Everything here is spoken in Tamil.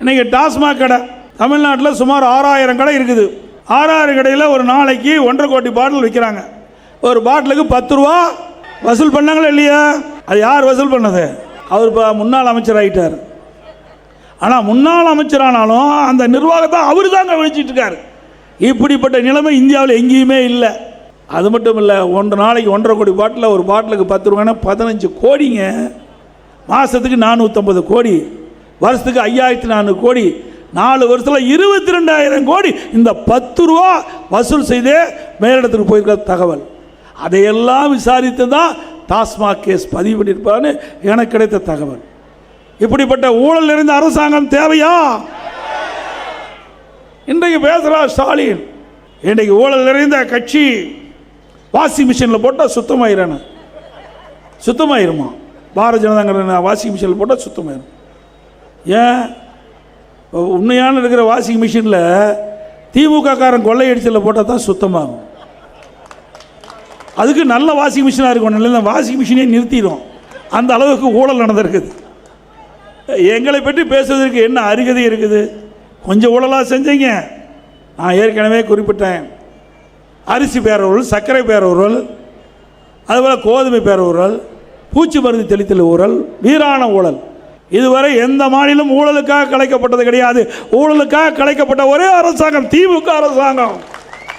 இன்னைக்கு டாஸ்மாக் கடை தமிழ்நாட்டில் சுமார் ஆறாயிரம் கடை இருக்குது. ஆறாயிரம் கடையில் ஒரு நாளைக்கு ஒன்றரை கோடி பாட்டில் விற்கிறாங்க ஒரு பாட்டிலுக்கு பத்து ரூபா வசூல் பண்ணாங்களா இல்லையா? அது யார் வசூல் பண்ணது? அவர் இப்போ முன்னாள் அமைச்சர் ஆகிட்டார் ஆனால் முன்னாள் அமைச்சரானாலும் அந்த நிர்வாகத்தை அவர் தாங்க விழிச்சிட்டு இருக்காரு. இப்படிப்பட்ட நிலைமை இந்தியாவில் எங்கேயுமே இல்லை. அது மட்டும் இல்லை ஒன்று நாளைக்கு ஒன்றரை கோடி பாட்டில் ஒரு பாட்டிலுக்கு பத்து ரூபாய்னா பதினஞ்சு கோடிங்க. மாதத்துக்கு நானூற்றம்பது கோடி. வருஷத்துக்கு ஐயாயிரத்தி நானூறு கோடி. நாலு வருஷத்தில் இருபத்தி ரெண்டாயிரம் கோடி. இந்த பத்து ரூபா வசூல் செய்தே மேலிடத்துக்கு போயிருக்கிற தகவல். அதையெல்லாம் விசாரித்து தான் டாஸ்மாக் கேஸ் பதிவு பண்ணியிருப்பான்னு எனக்கு கிடைத்த தகவல். இப்படிப்பட்ட ஊழல் நிறைந்த அரசாங்கம் தேவையா? இன்றைக்கு பேசுகிறா ஸ்டாலின். இன்றைக்கு ஊழல் நிறைந்த கட்சி வாஷிங் மிஷினில் போட்டால் சுத்தமாயிரானே. சுத்தமாயிருமா? பாரதிய ஜனதாங்கிற வாஷிங் மிஷினில் போட்டால் சுத்தமாயிரும். ஏன்? உண்மையான இருக்கிற வாஷிங் மிஷினில் திமுக காரன் கொள்ளையடிச்சலில் போட்டால் தான் சுத்தமாகும். அதுக்கு நல்ல வாஷிங் மிஷினாக இருக்கும். நல்ல வாஷிங் மிஷினே நிறுத்திடும். அந்த அளவுக்கு ஊழல் நடந்திருக்குது. எங்களை பற்றி பேசுவதற்கு என்ன அருகதை இருக்குது? கொஞ்சம் ஊழலாக செஞ்சீங்க. நான் ஏற்கனவே குறிப்பிட்டேன். அரிசி பேரூரல் சர்க்கரை பேரூரல் அதுபோல் கோதுமை பேரூரல் பூச்சி மருந்து தெளித்தல் ஊழல் வீரான ஊழல். இதுவரை எந்த மாநிலம் ஊழலுக்காக கலைக்கப்பட்டது கிடையாது. ஊழலுக்காக கலைக்கப்பட்ட ஒரே அரசாங்கம் திமுக அரசாங்கம்.